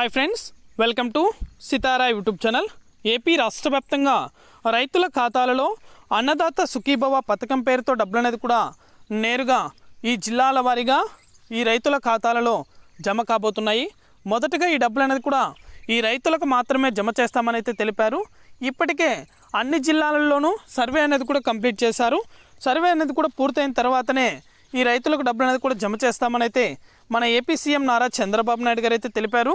Hi friends welcome to Sitara YouTube channel AP రాష్ట్ర వ్యాప్తంగా రైతుల ఖాతాలలో అన్నదాత సుఖీభవ పథకం పేరుతో డబ్బులు అనేది కూడా నేరుగా ఈ జిల్లాల వారీగా ఈ రైతుల ఖాతాలలో జమ కాబోతున్నాయి. మొదటగా ఈ డబ్బులు అనేది కూడా ఈ రైతులకు మాత్రమే జమ చేస్తామని అయితే తెలిపారు. ఇప్పటికే అన్ని జిల్లాలలోనూ సర్వే అనేది కూడా కంప్లీట్ చేశారు. సర్వే అనేది కూడా పూర్తయిన తర్వాతనే ఈ రైతులకు డబ్బులు అనేది కూడా జమ చేస్తామని అయితే మన ఏపీ సీఎం నారా చంద్రబాబు నాయుడు గారు అయితే తెలిపారు.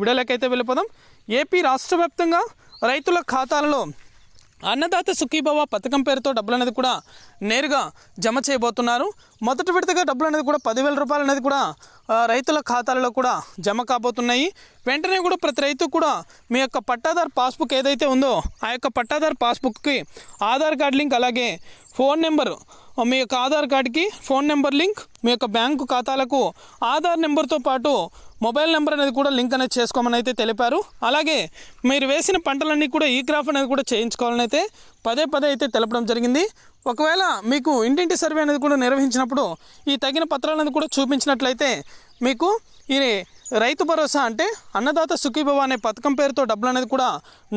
వీడియోలోకి వెళ్ళిపోదాం. ఏపీ రాష్ట్ర వ్యాప్తంగా రైతుల ఖాతాలలో అన్నదాత సుఖీభవ పథకం పేరుతో డబ్బులు అనేది కూడా నేరుగా జమ చేయబోతున్నారు. మొదటి విడతగా డబ్బులు అనేది కూడా పదివేల రూపాయలు అనేది కూడా రైతుల ఖాతాలలో కూడా జమ కాబోతున్నాయి. వెంటనే కూడా ప్రతి రైతు కూడా మీ యొక్క పట్టాదార్ పాస్బుక్ ఏదైతే ఉందో ఆ యొక్క పట్టాదారు పాస్బుక్కి ఆధార్ కార్డ్ లింక్ అలాగే ఫోన్ నెంబరు మీ యొక్క ఆధార్ కార్డ్కి ఫోన్ నెంబర్ లింక్ మీ యొక్క బ్యాంకు ఖాతాలకు ఆధార్ నెంబర్తో పాటు మొబైల్ నెంబర్ అనేది కూడా లింక్ అనేది చేసుకోమని అయితే తెలిపారు. అలాగే మీరు వేసిన పంటలన్నీ కూడా ఈ గ్రాఫ్ అనేది కూడా చేయించుకోవాలని అయితే పదే పదే అయితే తెలపడం జరిగింది. ఒకవేళ మీకు ఇంటింటి సర్వే అనేది కూడా నిర్వహించినప్పుడు ఈ తగిన పత్రాలను కూడా చూపించినట్లయితే మీకు ఈ రైతు భరోసా అంటే అన్నదాత సుఖీభవ అనే పథకం పేరుతో డబ్బులు అనేది కూడా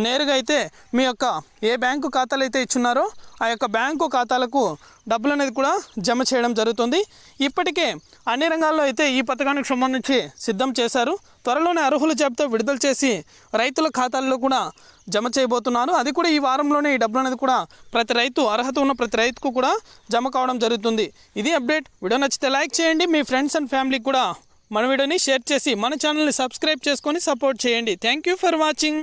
నేరుగా అయితే మీ యొక్క ఏ బ్యాంకు ఖాతాలు అయితే ఇచ్చున్నారో ఆ యొక్క బ్యాంకు ఖాతాలకు డబ్బులు అనేది కూడా జమ చేయడం జరుగుతుంది. ఇప్పటికే అన్ని రంగాల్లో అయితే ఈ పథకానికి సంబంధించి సిద్ధం చేశారు. త్వరలోనే అర్హుల జాబితా విడుదల చేసి రైతుల ఖాతాల్లో కూడా జమ చేయబోతున్నారు. అది కూడా ఈ వారంలోనే ఈ డబ్బులు అనేది కూడా ప్రతి రైతు అర్హత ఉన్న ప్రతి రైతుకు కూడా జమ కావడం జరుగుతుంది. ఇది అప్డేట్. వీడియో నచ్చితే లైక్ చేయండి. మీ ఫ్రెండ్స్ అండ్ ఫ్యామిలీకి కూడా మన వీడియోని షేర్ చేసి మన ఛానల్ని సబ్స్క్రైబ్ చేసుకొని సపోర్ట్ చేయండి. Thank you for watching